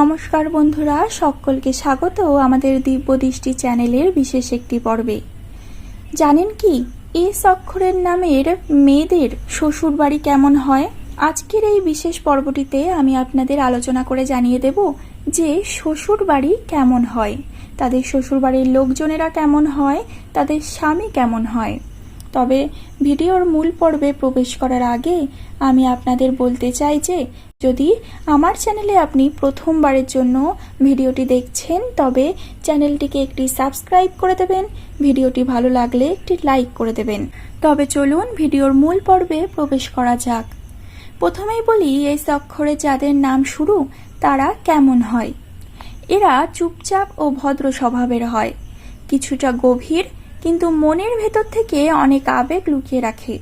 নমস্কার বন্ধুরা, সকলকে স্বাগত আমাদের দিব্য দৃষ্টি চ্যানেলের বিশেষ একটি পর্বে। জানেন কি এস অক্ষরের নামের মেয়েদের শ্বশুর বাড়ি কেমন হয়? আজকের এই বিশেষ পর্বটিতে আমি আপনাদের আলোচনা করে জানিয়ে দেব যে শ্বশুর বাড়ি কেমন হয়, তাদের শ্বশুর বাড়ির লোকজনেরা কেমন হয়, তাদের স্বামী কেমন হয়। তবে ভিডিওর মূল পর্বে প্রবেশ করার আগে আমি আপনাদের বলতে চাই যে, যদি আমার চ্যানেলে আপনি প্রথমবারের জন্য ভিডিওটি দেখছেন, তবে চ্যানেলটিকে একটি সাবস্ক্রাইব করে দেবেন, ভিডিওটি ভালো লাগলে একটি লাইক করে দেবেন। তবে চলুন ভিডিওর মূল পর্বে প্রবেশ করা যাক। প্রথমেই বলি, এই অক্ষরে যাদের নাম শুরু, তারা কেমন হয়? এরা চুপচাপ ও ভদ্র স্বভাবের হয়। কিছুটা গভীর কিন্তু মনের ভেতর থেকে অনেক আবেগ লুকিয়ে রাখে।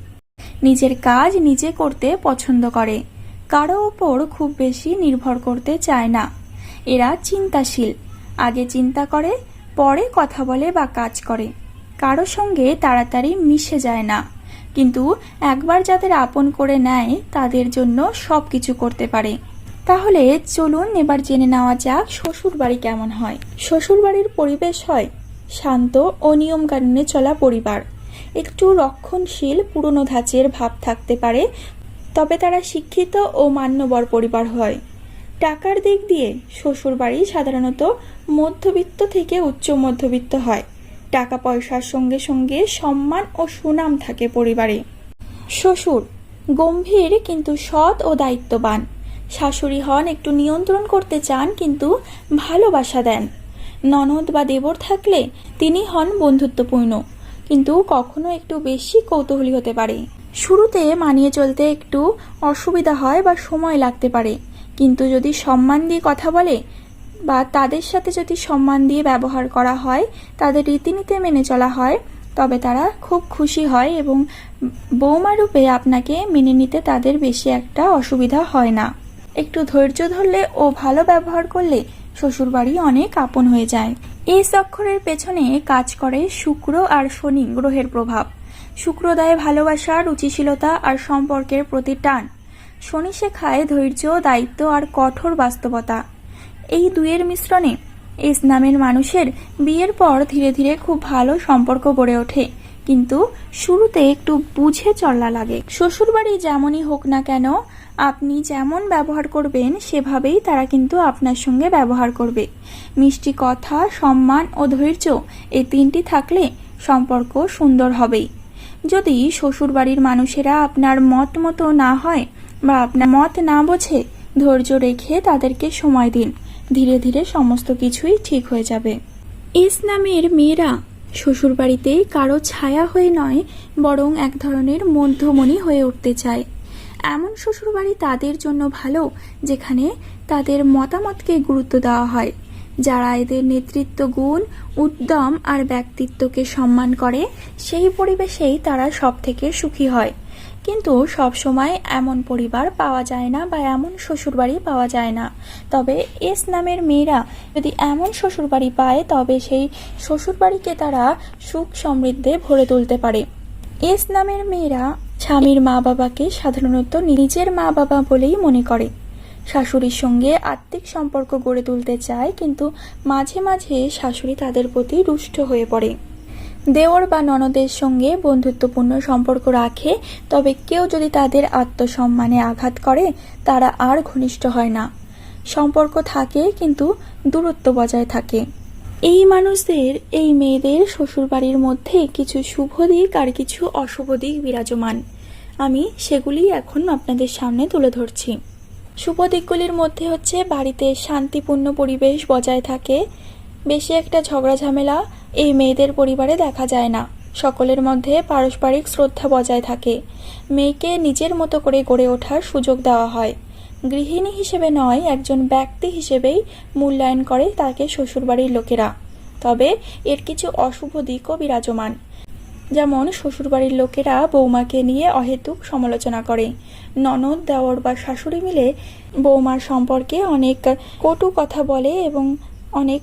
নিজের কাজ নিজে করতে পছন্দ করে। কারও ওপর খুব বেশি নির্ভর করতে চায় না। এরা চিন্তাশীল। আগে চিন্তা করে, পরে কথা বলে বা কাজ করে। কারও সঙ্গে তাড়াতাড়ি মিশে যায় না। কিন্তু একবার যাদের আপন করে নেয়, তাদের জন্য সব কিছু করতে পারে। তাহলে চলুন এবার জেনে নেওয়া যাক শ্বশুর বাড়ি কেমন হয়। শ্বশুর বাড়ির পরিবেশ হয় শান্ত ও নিয়মকানুনে চলা পরিবার। একটু রক্ষণশীল পুরনো ধাঁচের ভাব থাকতে পারে, তবে তারা শিক্ষিত ও মান্যবর পরিবার হয়। টাকার দিক দিয়ে শ্বশুর বাড়ি সাধারণত মধ্যবিত্ত থেকে উচ্চ মধ্যবিত্ত হয়। টাকা পয়সার সঙ্গে সঙ্গে সম্মান ও সুনাম থাকে পরিবারে। শ্বশুর গম্ভীর কিন্তু সৎ ও দায়িত্ববান। শাশুড়ি হন একটু নিয়ন্ত্রণ করতে চান কিন্তু ভালোবাসা দেন। ননদ বা দেবর থাকলে তিনি হন বন্ধুত্বপূর্ণ, কিন্তু কখনো একটু বেশি কৌতূহলী হতে পারে। শুরুতে মানিয়ে চলতে একটু অসুবিধা হয় বা সময় লাগতে পারে, কিন্তু যদি সম্মান দিয়ে কথা বলে বা তাদের সাথে যদি সম্মান দিয়ে ব্যবহার করা হয়, তাদের রীতিনীতি মেনে চলা হয়, তবে তারা খুব খুশি হয় এবং বৌমা রূপে আপনাকে মেনে নিতে তাদের বেশি একটা অসুবিধা হয় না। একটু ধৈর্য ধরলে ও ভালো ব্যবহার করলে শ্বশুরবাড়ি অনেক আপন হয়ে যায়। এই অক্ষরের পেছনে কাজ করে শুক্র আর শনি গ্রহের প্রভাব। শুক্র দেয় ভালোবাসা, রুচিশীলতা আর সম্পর্কের প্রতি টান। শনি শেখায় ধৈর্য, দায়িত্ব আর কঠোর বাস্তবতা। এই দুয়ের মিশ্রণে এস নামের মানুষের বিয়ের পর ধীরে ধীরে খুব ভালো সম্পর্ক গড়ে ওঠে। কিন্তু শুরুতে একটু বুঝে চলা লাগে। শ্বশুরবাড়ি যেমনই হোক না কেন আপনি যেমন ব্যবহার করবেন, সেভাবেই তারা কিন্তু আপনার সঙ্গে ব্যবহার করবে। মিষ্টি কথা, সম্মান ও ধৈর্য এই তিনটি থাকলে সম্পর্ক সুন্দর হবেই। যদি শ্বশুরবাড়ির মানুষেরা আপনার মত মতো না হয় বা আপনার মত না বোঝে, ধৈর্য রেখে তাদেরকে সময় দিন। ধীরে ধীরে সমস্ত কিছুই ঠিক হয়ে যাবে। ইস নামের মেয়েরা শ্বশুরবাড়িতে কারও ছায়া হয়ে নয়, বরং এক ধরনের মধ্যমণি হয়ে উঠতে চায়। এমন শ্বশুরবাড়ি তাদের জন্য ভালো যেখানে তাদের মতামতকে গুরুত্ব দেওয়া হয়। যারা এদের নেতৃত্ব গুণ, উদ্যম আর ব্যক্তিত্বকে সম্মান করে, সেই পরিবেশেই তারা সব থেকে সুখী হয়। কিন্তু সব সময় এমন পরিবার পাওয়া যায় না বা এমন শ্বশুরবাড়ি পাওয়া যায় না। তবে এস নামের মেয়েরা যদি এমন শ্বশুরবাড়ি পায়, তবে সেই শ্বশুরবাড়িকে তারা সুখ সমৃদ্ধে ভরে তুলতে পারে। এস নামের মেয়েরা স্বামীর মা বাবাকে সাধারণত নিজের মা বাবা বলেই মনে করে। শাশুড়ির সঙ্গে আত্মিক সম্পর্ক গড়ে তুলতে চায়, কিন্তু মাঝে মাঝে শাশুড়ি তাদের প্রতি রুষ্ট হয়ে পড়ে। দেওর বা ননদের সঙ্গে বন্ধুত্বপূর্ণ সম্পর্ক রাখে, তবে কেউ যদি তাদের আত্মসম্মানে আঘাত করে, তারা আর ঘনিষ্ঠ হয় না। সম্পর্ক থাকে, কিন্তু দূরত্ব বজায় থাকে। এই মানুষদের, এই মেয়েদের শ্বশুরবাড়ির মধ্যে কিছু শুভ দিক আর কিছু অশুভ দিক বিরাজমান। আমি সেগুলি এখন আপনাদের সামনে তুলে ধরছি। শুভ দিকগুলির মধ্যে হচ্ছে বাড়িতে শান্তিপূর্ণ পরিবেশ বজায় থাকে। বেশি একটা ঝগড়া ঝামেলা এই মেয়েদের পরিবারে দেখা যায় না। সকলের মধ্যে পারস্পরিক শ্রদ্ধা বজায় থাকে। মেয়েকে নিজের মতো করে গড়ে ওঠার সুযোগ দেওয়া হয়। গৃহিণী হিসেবে নয়, একজন ব্যক্তি হিসেবেই মূল্যায়ন করে তাকে শ্বশুরবাড়ির লোকেরা। তবে এর কিছু অশুভ দিকও বিরাজমান। যেমন শ্বশুরবাড়ির লোকেরা বৌমাকে নিয়ে অহেতুক সমালোচনা করে। ননদ, দেওর বা শাশুড়ি মিলে বৌমার সম্পর্কে অনেক কটু কথা বলে এবং অনেক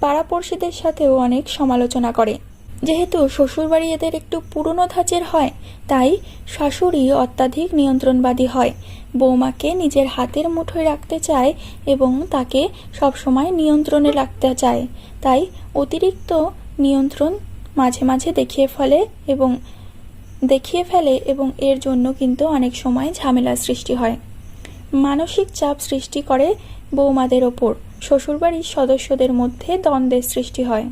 পাড়াপড়শিদের সাথেও অনেক সমালোচনা করে। যেহেতু শ্বশুরবাড়ি এদের একটু পুরনো ধাঁচের হয়, তাই শাশুড়ি অত্যাধিক নিয়ন্ত্রণবাদী হয়। বৌমাকে নিজের হাতের মুঠোয় রাখতে চায় এবং তাকে সবসময় নিয়ন্ত্রণে রাখতে চায়। তাই অতিরিক্ত নিয়ন্ত্রণ মাঝে মাঝে দেখিয়ে ফেলে এবং দেখিয়ে ফেলে এবং এর জন্য কিন্তু অনেক সময় ঝামেলা সৃষ্টি হয়। মানসিক চাপ সৃষ্টি করে বৌমাদের ওপর, শ্বশুরবাড়ির সদস্যদের মধ্যে দ্বন্দ্বের সৃষ্টি হয়।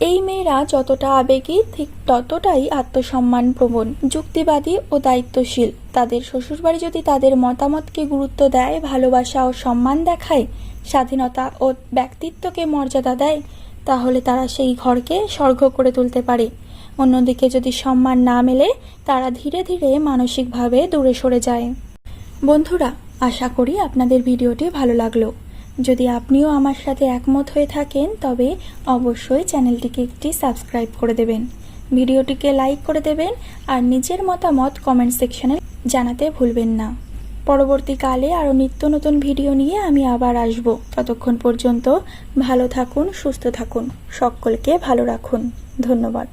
এই মেয়েরা যতটা আবেগী, ঠিক ততটাই আত্মসম্মান প্রবণ, যুক্তিবাদী ও দায়িত্বশীল। তাদের শ্বশুরবাড়ি যদি তাদের মতামতকে গুরুত্ব দেয়, ভালোবাসা ও সম্মান দেখায়, স্বাধীনতা ও ব্যক্তিত্বকে মর্যাদা দেয় তাহলে তারা সেই ঘরকে স্বর্গ করে তুলতে পারে। অন্যদিকে যদি সম্মান না মেলে, তারা ধীরে ধীরে মানসিকভাবে দূরে সরে যায়। বন্ধুরা, আশা করি আপনাদের ভিডিওটি ভালো লাগল। যদি আপনিও আমার সাথে একমত হয়ে থাকেন, তবে অবশ্যই চ্যানেলটিকে একটি সাবস্ক্রাইব করে দেবেন। ভিডিওটিকে লাইক করে দেবেন আর নিজের মতামত কমেন্ট সেকশনে জানাতে ভুলবেন না। পরবর্তীকালে আরও নিত্য নতুন ভিডিও নিয়ে আমি আবার আসব। ততক্ষণ পর্যন্ত ভালো থাকুন, সুস্থ থাকুন। সকলকে ভালো রাখুন। ধন্যবাদ।